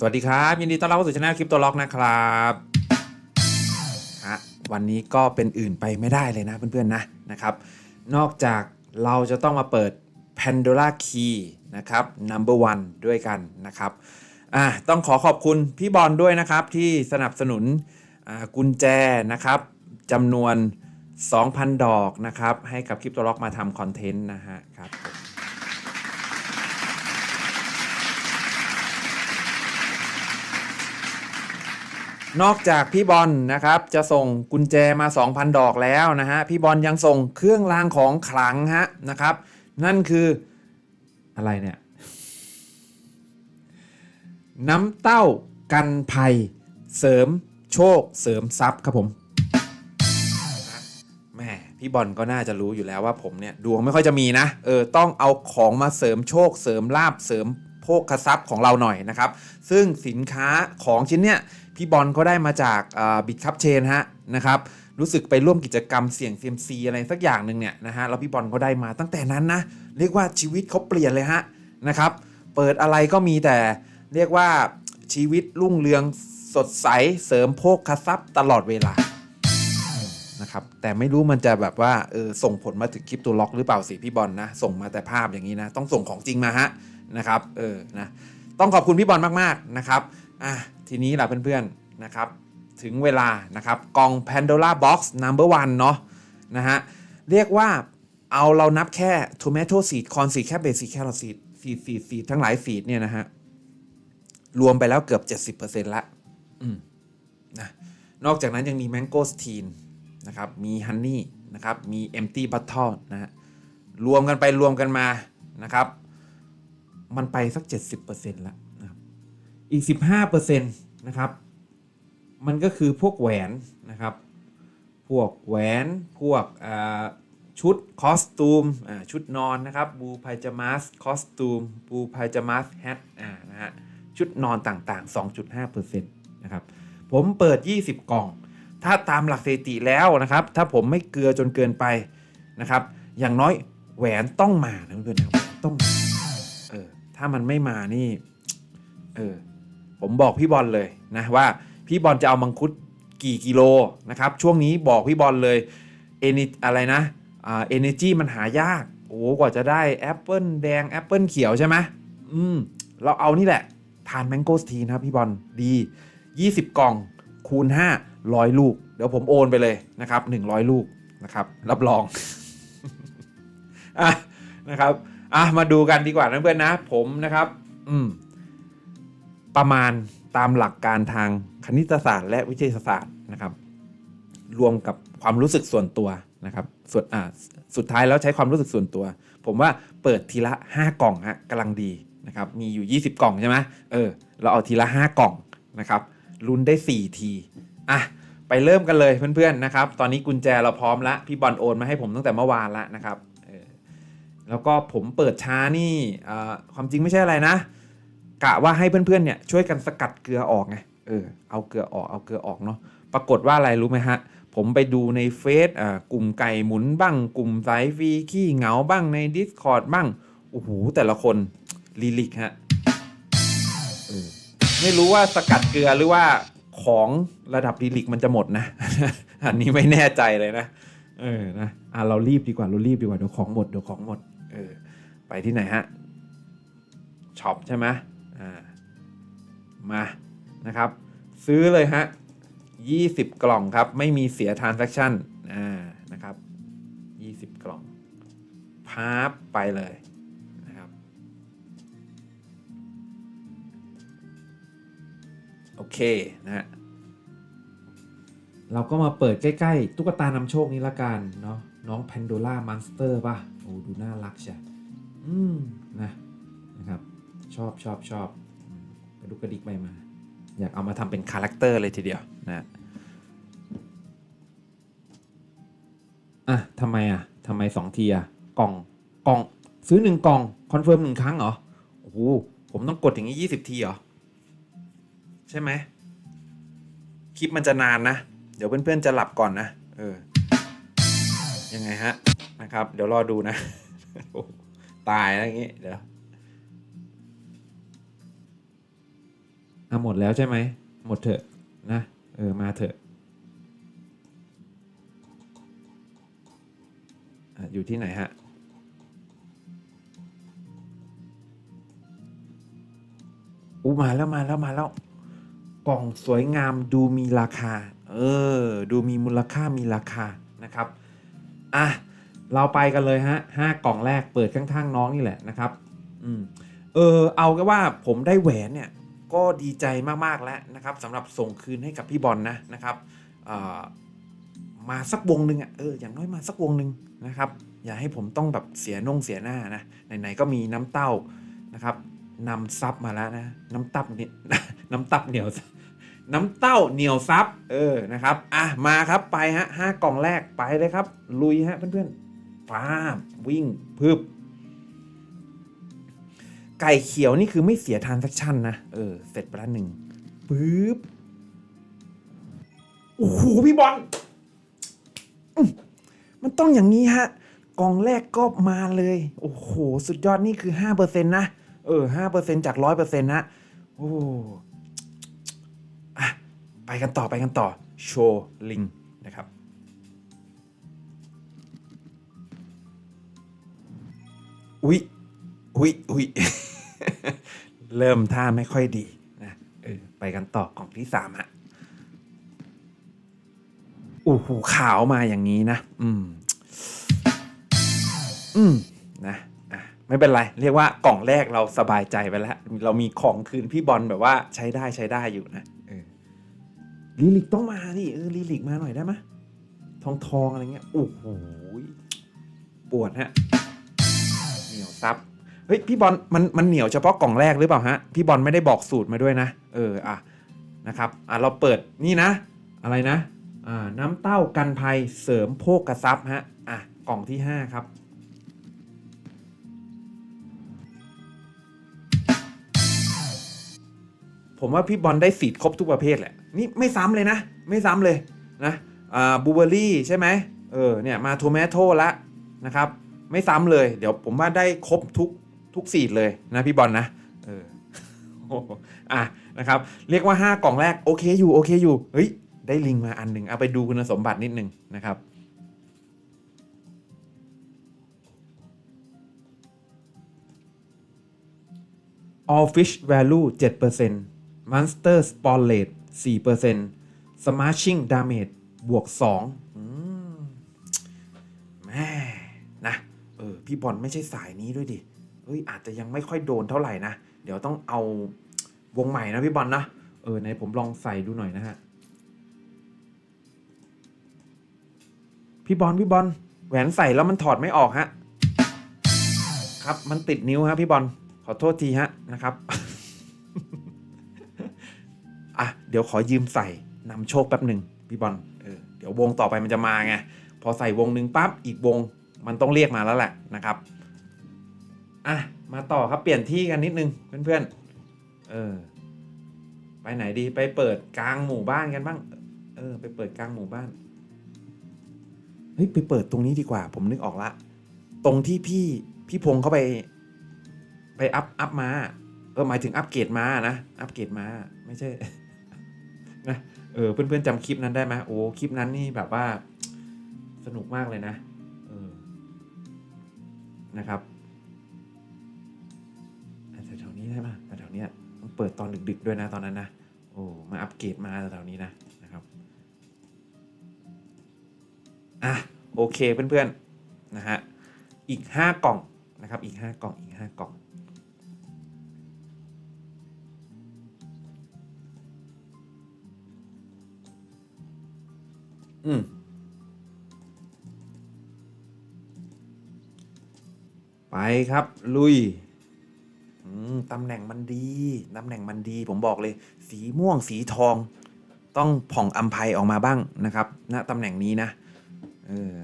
สวัสดีครับ ยินดีต้อนรับสู่ช anel คลิปตัวล็อกนะครับฮะวันนี้ก็เป็นอื่นไปไม่ได้เลยนะเพื่อนๆนะนะครับ นอกจากเราจะต้องมาเปิด Pandora Key นะครับ number one ด้วยกันนะครับอะต้องขอขอบคุณพี่บอลด้วยนะครับ ที่สนับสนุนกุญแจนะครับจำนวน 2,000 ดอกนะครับ ให้กับคลิปตัวล็อกมาทำคอนเทนต์นะฮะครับ นอกจากพี่บอลนะครับ จะส่งกุญแจมา 2,000 ดอกแล้วนะฮะพี่บอลยังส่งเครื่องรางของขลังฮะนะครับ นั่นคืออะไรเนี่ย น้ำเต้ากันภัย เสริมโชคเสริมทรัพย์ครับผมแม่พี่บอลก็น่าจะรู้อยู่แล้วว่าผมเนี่ยดวงไม่ค่อยจะมีนะเออต้องเอาของมาเสริมโชค เสริมลาบเสริมโภคทรัพย์ของเราหน่อยนะครับ ซึ่งสินค้าของชิ้นเนี้ย พี่บอลเขาได้มาจากบิตคัพเชนฮะนะครับรู้สึกไปร่วมกิจกรรมเสี่ยงเซียมซีอะไรสักอย่างหนึ่งเนี่ยนะฮะแล้วพี่บอลเขาได้มาตั้งแต่นั้นนะเรียกว่าชีวิตเขาเปลี่ยนเลยฮะนะครับเปิดอะไรก็มีแต่เรียกว่าชีวิตรุ่งเรืองสดใสเสริมโภคทรัพย์ตลอดเวลานะครับแต่ไม่รู้มันจะแบบว่าเออส่งผลมาถึงคลิปตัวล็อกหรือเปล่าสิพี่บอลนะส่งมาแต่ภาพอย่างนี้นะต้องส่งของจริงมาฮะนะครับเออนะต้องขอบคุณพี่บอลมากๆนะครับอะ ทีนี้ล่ะเพื่อนๆนะครับถึงเวลานะครับกล่อง Pandora Box Number One เนาะนะฮะเรียกว่าเอาเรานับแค่ Tomato Seed Corn Seed Cabbage Seed Carrot Seed ซีดซีดซีดทั้งหลายซีดเนี่ยนะฮะรวมไปแล้วเกือบ 70%ละอืมนะนอกจากนั้นยังมี Mango Steam นะครับมีฮันนี่นะครับมี empty bottle นะฮะรวมกันไปรวมกันมานะครับ มันไปสัก 70%แล้วนะ อีก 15%นะครับ มันก็คือพวกแหวนนะครับ พวกแหวน พวกชุดคอสตูมชุดนอนนะครับบูพายจามัสคอสตูมบูพายจามัสแฮทนะฮะชุดนอนต่างๆ 2.5%นะครับ ผมเปิด 20 กล่อง ถ้าตามหลักสถิติแล้วนะครับ ถ้าผมไม่เกลือจนเกินไปนะครับ อย่างน้อยแหวนต้องมานะเพื่อนๆต้องมาเออถ้ามันไม่มานี่ เออ ผมบอกพี่บอลเลยนะว่าพี่บอลจะเอามังคุดกี่กิโลนะครับช่วงนี้บอกพี่บอลเลยเอนิอะไรนะอ่าเอเนจีมันหายากโอ้กว่าจะได้แอปเปิลแดงแอปเปิลเขียวใช่ไหมอืมเราเอานี่แหละทานแมงโกสทีนะครับพี่บอลดี 20 กล่องคูณ 5 100 ลูก เดี๋ยวผมโอนไปเลยนะครับ 100 ลูกนะครับ รับรองอะนะครับอะมาดูกันดีกว่านะเพื่อนนะ ผมนะครับ อืม ประมาณตามหลักการทางคณิตศาสตร์ และวิทยาศาสตร์นะครับ รวมกับความรู้สึกส่วนตัวนะครับส่วนอ่าสุดท้ายแล้วใช้ความรู้สึกส่วนตัว ผมว่าเปิดทีละ 5 กล่องฮะกำลังดีนะครับมีอยู่ 20 กล่องใช่ไหมเออเราเอาทีละ 5 กล่องนะครับลุ้นได้ 4 ทีอะไปเริ่มกันเลยเพื่อนๆนะครับ ตอนนี้กุญแจเราพร้อมล้วพี่บอลโอนมาให้ผมตั้งแต่เมื่อวานล้วนะครับออแล้วก็ผมเปิดช้านี่อ่าความจริงไม่ใช่อะไรนะ กะว่าให้เพื่อนๆเนี่ยช่วยกันสกัดเกลือออกไงเออเอาเกลือออกเอาเกลือออกเนาะปรากฏว่าอะไรรู้ไหมฮะ ผมไปดูในเฟซอ่ากลุ่มไก่หมุนบ้าง กลุ่มสายฟีขี้เหงาบ้างใน Discord บ้างโอ้โหแต่ละคนลีลิกฮะเออไม่รู้ว่าสกัดเกลือหรือว่าของระดับลีลิกมันจะหมดนะ อันนี้ไม่แน่ใจเลยนะ เออนะอะเรารีบดีกว่าเรารีบดีกว่าเดี๋ยวของหมดเดี๋ยวของหมด เออ ไปที่ไหนฮะช็อปใช่ไหม มานะครับ ซื้อเลยฮะ 20 กล่องครับ ไม่มีเสีย transaction อ่านะครับ 20 กล่องพาร์ไปเลยนะครับโอเคนะฮะเราก็มาเปิดใกล้ ๆ ตุ๊กตานำโชคนี้ละกันเนาะน้องแพนโดล่ามันสเตอร์ป่ะ โอ้ดูน่ารักใช่อืมนะนะครับ ชอบชอบชอบ กระดุกกระดิกไปมา อยากเอามาทำเป็นคาแรคเตอร์เลยทีเดียวนะอะทำไมอะทำไมสองทีอะกล่องกล่องซื้อหนึ่งกล่องคอนเฟิร์มหนึ่งครั้งเหรอโอ้โหผมต้องกดอย่างนี้ยี่สิบทีเหรอ ใช่ไหมคลิปมันจะนานนะ เดี๋ยวเพื่อนๆจะหลับก่อนนะ เออ ยังไงฮะนะครับ เดี๋ยวรอดูนะ ตายแล้วอย่างงี้ เดี๋ยว อะหมดแล้วใช่ไหม หมดเถอะนะ เออ มาเถอะอะอยู่ที่ไหนฮะ อู้มาแล้วมาแล้วมาแล้ว กล่องสวยงามดูมีราคา เออ ดูมีมูลค่ามีราคานะครับ อะ เราไปกันเลยฮะห้ากล่องแรกเปิดข้างๆน้องนี่แหละนะครับ อืม เออ เอาก็ว่าผมได้แหวนเนี่ย ก็ดีใจมากๆแล้วนะครับสำหรับส่งคืนให้กับพี่บอลนะนะครับมาสักวงหนึ่งอะเอออย่างน้อยมาสักวงหนึ่งนะครับ อย่าให้ผมต้องแบบเสียน่งเสียหน้านะไหนๆก็มีน้ำเต้านะครับนำซับมาแล้วนะน้ำตับเนี่ยน้ำตับเหนียวน้ำเต้าเหนียวซับเออนะครับอะมาครับไปฮะห้ากล่องแรกไปเลยครับ ลุยฮะเพื่อนๆป้าวิ่งพึบ ไก่เขียวนี่คือไม่เสียทานสักชั่นนะ เออ เสร็จไปแล้วหนึ่งปึ๊บ โอ้โห พี่บอลมันต้องอย่างนี้ฮะ กองแรกก็มาเลย โอ้โห สุดยอดนี่คือ5%นต์นะ เออ5%จาก100%นะ โอ้อะไปกันต่อไปกันต่อ โชว์ลิงนะครับอุ๊ยอุ๊ยอุ๊ย เริ่มท่าไม่ค่อยดีนะเออไปกันต่อกล่องที่สามฮะโอ้โหขาวมาอย่างนี้นะ อืม อืม นะอะไม่เป็นไร เรียกว่ากล่องแรกเราสบายใจไปแล้ว เรามีของคืนพี่บอลแบบว่าใช้ได้ใช้ได้อยู่นะเออลิลิกต้องมาดิเออลิลิกมาหน่อยได้ไหมทองทองอะไรเงี้ยโอ้โหปวดฮะเหนียวซับ เฮ้ยพี่บอลมันมันเหนียวเฉพาะกล่องแรกหรือเปล่าฮะพี่บอลไม่ได้บอกสูตรมาด้วยนะ เอออะนะครับอะเราเปิดนี่นะ อะไรนะอ่าน้ำเต้ากันภัยเสริมโภคกระซับฮะอะกล่องที่ 5 ครับผมว่าพี่บอลได้สีดครบทุกประเภทแหละ นี่ไม่ซ้ำเลยนะ ไม่ซ้ำเลยนะอ่าบูเบอรี่ใช่ไหมเออเนี่ยมาโทเมโต้ละนะครับ ไม่ซ้ำเลย เดี๋ยวผมว่าได้ครบทุก ทุกสีดเลยนะพี่บอลนะเอออะนะครับเรียกว่า 5 กล่องแรกโอเคอยู่โอเคอยู่เฮ้ยได้ลิงมาอันหนึ่งเอาไปดูคุณสมบัตินิดหนึ่งนะครับ all fish value 7% monster spawn rate 4% smashing damage บวก2อืมแม่นะเออพี่บอลไม่ใช่สายนี้ด้วยดิ เฮ้ยอาจจะยังไม่ค่อยโดนเท่าไหร่นะ เดี๋ยวต้องเอาวงใหม่นะพี่บอลนะ เออไหนผมลองใส่ดูหน่อยนะฮะ พี่บอลพี่บอลแหวนใส่แล้วมันถอดไม่ออกฮะ ครับมันติดนิ้วฮะพี่บอลขอโทษทีฮะนะครับ อะเดี๋ยวขอยืมใส่นำโชคแป๊บหนึ่งพี่บอลเออเดี๋ยววงต่อไปมันจะมาไงพอใส่วงหนึ่งปั๊บอีกวงมันต้องเรียกมาแล้วแหละนะครับ อะ มาต่อครับเปลี่ยนที่กันนิดนึงเพื่อนๆ เออ ไปไหนดีไปเปิดกลางหมู่บ้านกันบ้าง เออ ไปเปิดกลางหมู่บ้าน เฮ้ย ไปเปิดตรงนี้ดีกว่า ผมนึกออกละ ตรงที่พี่พี่พงษ์เขาไป ไปอัพอัพมา เออหมายถึงอัพเกรดมานะ อัพเกรดมา ไม่ใช่ นะ เออ เพื่อนๆจำคลิปนั้นได้ไหมโอ้ คลิปนั้นนี่แบบว่า สนุกมากเลยนะ เออ นะครับ แถวๆนี้ได้ไหมแถวเนี้ยต้องเปิดตอนดึกๆด้วยนะตอนนั้นนะโอ้มาอัปเกรดมาแถวนี้นะนะครับอะโอเคเพื่อนๆนะฮะอีก 5 กล่องนะครับอีก 5 กล่องอีก 5 กล่องอืมไปครับ ลุย ตำแหน่งมันดีตำแหน่งมันดี ผมบอกเลย สีม่วงสีทอง ต้องผ่องอัมภัยออกมาบ้างนะครับณตำแหน่งนี้นะเออ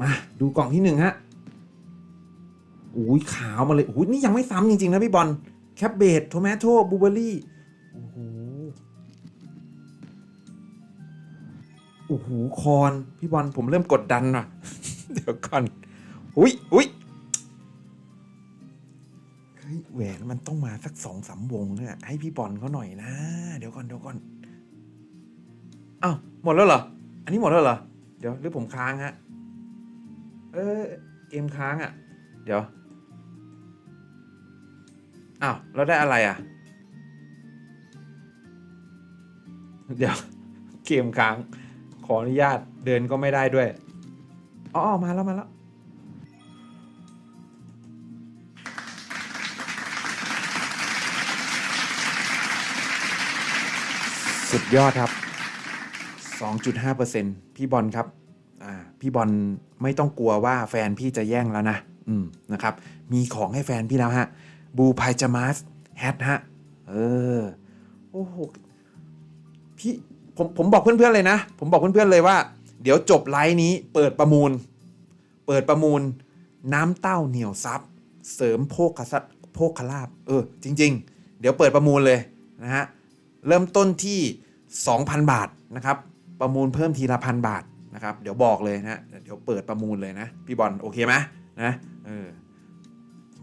มาดูกล่องที่หนึ่งฮะอุ้ยขาวมาเลยอุ้ยนี่ยังไม่ซ้ำจริง ๆ นะพี่บอลแคปเบดโทมัโตบูเบอรี่โอ้โหโอ้โหคอน พี่บอลผมเริ่มกดดันว่ะ เดี๋ยวก่อนอุ้ยอุ้ย สักสองสามวงเนี่ยให้พี่บอลเขาหน่อยนะ เดี๋ยวก่อนเดี๋ยวก่อนอ้าวหมดแล้วเหรอ อันนี้หมดแล้วเหรอ เดี๋ยวหรือผมค้างฮะ เออเกมค้างอะ่ะ เดี๋ยวอ้าวเราได้อะไรอะ เดี๋ยวเกมค้าง ขออนุญาตเดินก็ไม่ได้ด้วย อ๋อ มาแล้วมาแล้ว สุดยอดครับ 2.5%พี่บอลครับอ่าพี่บอลไม่ต้องกลัวว่าแฟนพี่จะแย่งแล้วนะอืมนะครับ มีของให้แฟนพี่แล้วฮะบูพายจามาสแฮทฮะ เออ โอ้โห พี่ ผม ผมบอกเพื่อนๆเลยนะ ผมบอกเพื่อนๆเลยว่า เดี๋ยวจบไลฟ์นี้เปิดประมูล เปิดประมูล น้ำเต้าเหนียวซับ เสริมโภคสัตโภคลาบ เออ จริง ๆ เดี๋ยวเปิดประมูลเลยนะฮะ เริ่มต้นที่ 2,000 บาทนะครับ ประมูลเพิ่มทีละพันบาทนะครับ เดี๋ยวบอกเลยนะ เดี๋ยวเปิดประมูลเลยนะ พี่บอลโอเคไหมนะเออ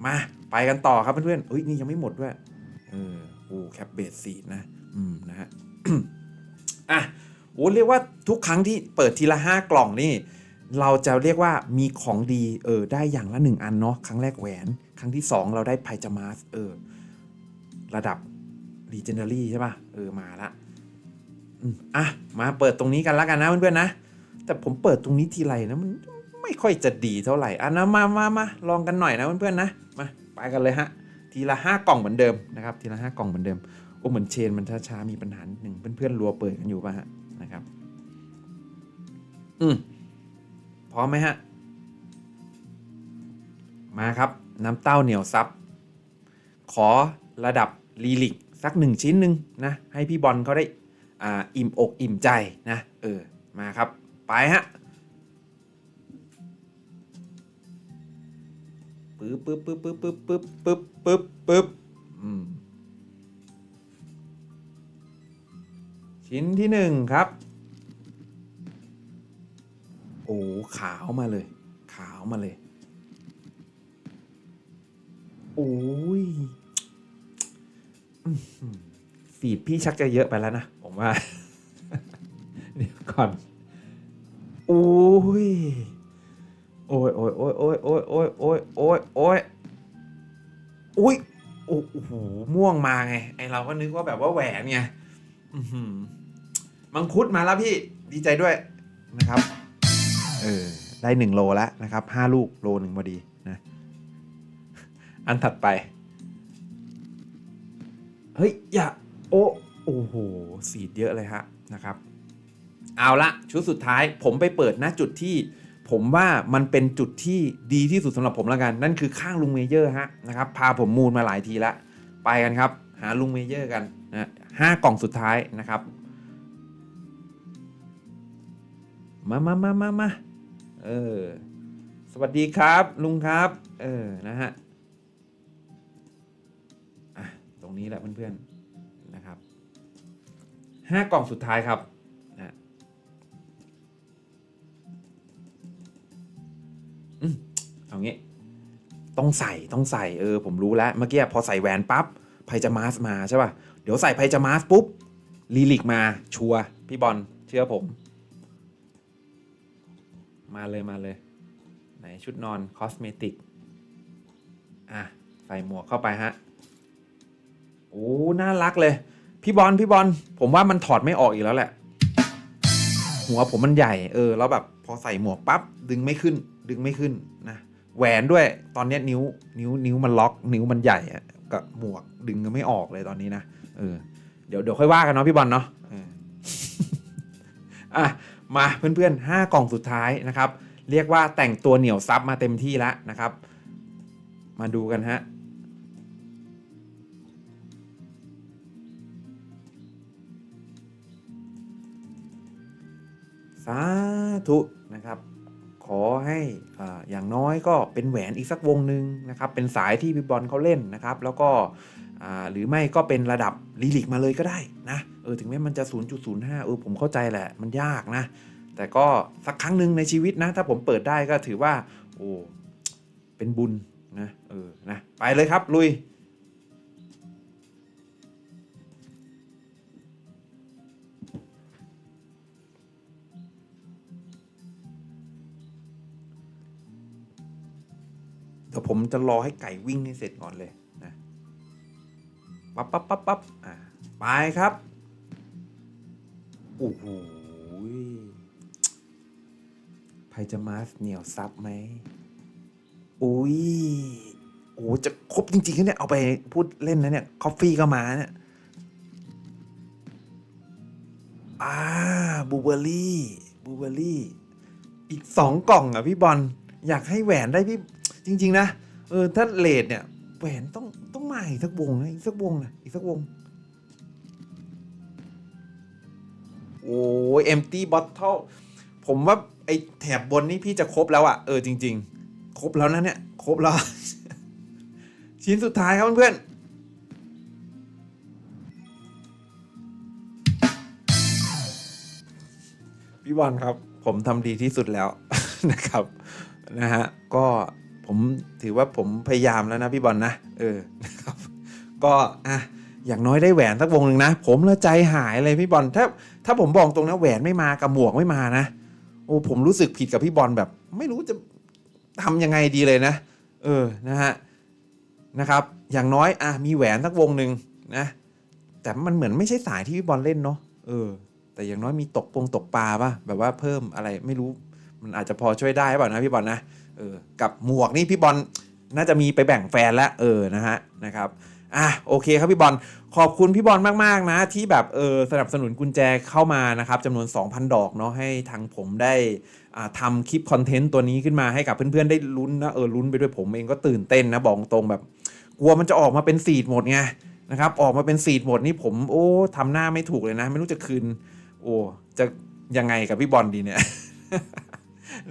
มาไปกันต่อครับเพื่อนๆเอ้ยนี่ยังไม่หมดด้วยเออโอ้แคปเบสซีนะอืมนะฮะอะโอ้เรียกว่าทุกครั้งที่เปิดทีละห้ากล่องนี่เราจะเรียกว่ามีของดีเออได้อย่างละหนึ่งอันเนาะครั้งแรกแหวน ครั้งที่สองเราได้ไพจามาสเออระดับ Legendary ใช่ป่ะ เออ มาละอืมอะ มาเปิดตรงนี้กันแล้วกันนะเพื่อนๆนะ แต่ผมเปิดตรงนี้ทีไรนะมันไม่ค่อยจะดีเท่าไหร่อะนะมามามาลองกันหน่อยนะเพื่อนๆนะ มาไปกันเลยฮะ ทีละห้ากล่องเหมือนเดิมนะครับ ทีละห้ากล่องเหมือนเดิม โอ้เหมือนเชนมันช้าๆมีปัญหาหนึ่งเพื่อนๆรัวเปิดกันอยู่ป่ะฮะนะครับ อืมพร้อมไหมฮะ มาครับ น้ำเต้าเหนียวซับขอระดับลีลิก สักหนึ่งชิ้นหนึ่งนะให้พี่บอลเขาได้อ่าอิ่มอกอิ่มใจนะเออมาครับไปฮะปึ๊บปึ๊บปึ๊บปึ๊บปึ๊บปึ๊บปึ๊บปึ๊บปึ๊บชิ้นที่หนึ่งครับ โอ้ขาวมาเลย ขาวมาเลย โอ้ย ฟีดพี่ชักจะเยอะไปแล้วนะ ผมว่า เดี๋ยวก่อน โอ้ย โอ้ยโอ้ยโอ้ยโอ้ยโอ้ยโอ้ยโอ้ยโอ้ยโอ้ยโอ้ยโอ้โหม่วงมาไง ไอเราก็นึกว่าแบบว่าแหวนไงมังคุดมาแล้วพี่ดีใจด้วยนะครับ เออ ได้หนึ่งโลแล้วนะครับห้าลูกโลหนึ่งพอดีนะ อันถัดไป เฮ้ย อย่า โอ้โอ้โห สีดเยอะเลยฮะนะครับ เอาละชุดสุดท้ายผมไปเปิดหน้าจุดที่ผมว่ามันเป็นจุดที่ดีที่สุดสำหรับผมแล้วกัน นั่นคือข้างลุงเมเยอร์ฮะนะครับ พาผมมูลมาหลายทีละ ไปกันครับ หาลุงเมเยอร์กันนะห้ากล่องสุดท้ายนะครับ มามามามามาเออ สวัสดีครับลุงครับ เออ นะฮะ นี้แหละเพื่อนๆนะครับห้ากล่องสุดท้ายครับนะอเอางี้ ต้องใส่ต้องใส่เออผมรู้แล้ว เมื่อกี้พอใส่แหวนปั๊บไพจามาสมาใช่ป่ะ เดี๋ยวใส่ไพจามาสปุ๊บลีลิกมาชัวพี่บอลเชื่อผม มาเลยมาเลย ไหนชุดนอนคอสเมติก อะ ใส่หมวกเข้าไปฮะ โอ้น่ารักเลย พี่บอลพี่บอลผมว่ามันถอดไม่ออกอีกแล้วแหละ หัวผมมันใหญ่เออแล้วแบบพอใส่หมวกปั๊บดึงไม่ขึ้น ดึงไม่ขึ้นนะแหวนด้วยตอนนี้นิ้วนิ้วนิ้วมันล็อก นิ้วมันใหญ่กับหมวกดึงก็ไม่ออกเลยตอนนี้นะเออเดี๋ยวเดี๋ยวค่อยว่ากันเนาะพี่บอลเนาะอะมาเพื่อนๆห้ากล่องสุดท้ายนะครับ เรียกว่าแต่งตัวเหนียวซับมาเต็มที่แล้วนะครับ มาดูกันฮะ สาธุนะครับ ขอให้อ่าอย่างน้อยก็เป็นแหวนอีกสักวงหนึ่งนะครับ เป็นสายที่พี่บอลเขาเล่นนะครับ แล้วก็หรือไม่ก็เป็นระดับลีลิกมาเลยก็ได้นะเออถึงแม้มันจะ 0.05เออผมเข้าใจแหละมันยากนะ แต่ก็สักครั้งหนึ่งในชีวิตนะ ถ้าผมเปิดได้ก็ถือว่า โอ้เป็นบุญนะเออนะไปเลยครับลุยี๋ยวผมจะรอให้ไก่วิ่งให้เสร็จก่อนเลยนะปั๊บปั๊บปั๊บปั๊บอ่าไปครับโอ้โหไพจะมาสเหนียวซับไหมอุ้ยโอ้จะครบจริงๆนเนี่ยเอาไปพูดเล่นนะเนี่ยคอฟฟี่ก็มาเนี่ยอ่าบูเบอรี่บูเบอรี่ อีกสองกล่องอะพี่บอลอยากให้แหวนได้พี่ จริง ๆ นะ เออ ถ้าเลทเนี่ยแหวนต้องต้องมาอีกสักวงนะอีกสักวงนะอีกสักวง โอ้ย empty bottle ผมว่าไอแถบบนนี่พี่จะครบแล้วอะเออจริง ๆ ครบแล้วนะเนี่ย ครบแล้ว ชิ้นสุดท้ายครับเพื่อนพี่บอลครับ ผมทำดีที่สุดแล้วนะครับ นะฮะ ก็ ผมถือว่าผมพยายามแล้วนะพี่บอลนะเออนะครับก็อะอย่างน้อยได้แหวนสักวงหนึ่งนะ ผมละใจหายเลยพี่บอลถ้าถ้าผมบอกตรงนะแหวนไม่มากับหมวกไม่มานะโอ้ผมรู้สึกผิดกับพี่บอลแบบ ไม่รู้จะทำยังไงดีเลยนะ เออนะฮะนะครับ อย่างน้อยอะมีแหวนสักวงหนึ่งนะแต่มันเหมือนไม่ใช่สายที่พี่บอลเล่นเนาะเออ แต่อย่างน้อยมีตกปงตกปลาป่ะแบบว่าเพิ่มอะไรไม่รู้ มันอาจจะพอช่วยได้เปล่านะพี่บอลนะ เออกับหมวกนี่พี่บอลน่าจะมีไปแบ่งแฟนแล้วเออนะฮะนะครับอะโอเคครับพี่บอลขอบคุณพี่บอลมากๆนะที่แบบเออสนับสนุนกุญแจเข้ามานะครับจำนวน 2,000 ดอกเนาะให้ทางผมได้อ่าทำคลิปคอนเทนต์ตัวนี้ขึ้นมาให้กับเพื่อนๆได้ลุ้นนะเออลุ้นไปด้วยผมเองก็ตื่นเต้นนะบอกตรงแบบ กลัวมันจะออกมาเป็นสีดหมดไงนะครับออกมาเป็นสีดหมดนี่ผม โอ้ทำหน้าไม่ถูกเลยนะ ไม่รู้จะคืน โอ้จะยังไงกับพี่บอลดีเนี่ย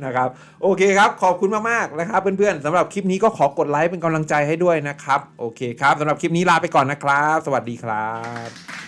นะครับโอเคครับ ขอบคุณมากๆนะครับ เพื่อนๆสำหรับคลิปนี้ก็ขอกดไลค์เป็นกำลังใจให้ด้วยนะครับ โอเคครับสำหรับคลิปนี้ลาไปก่อนนะครับ สวัสดีครับ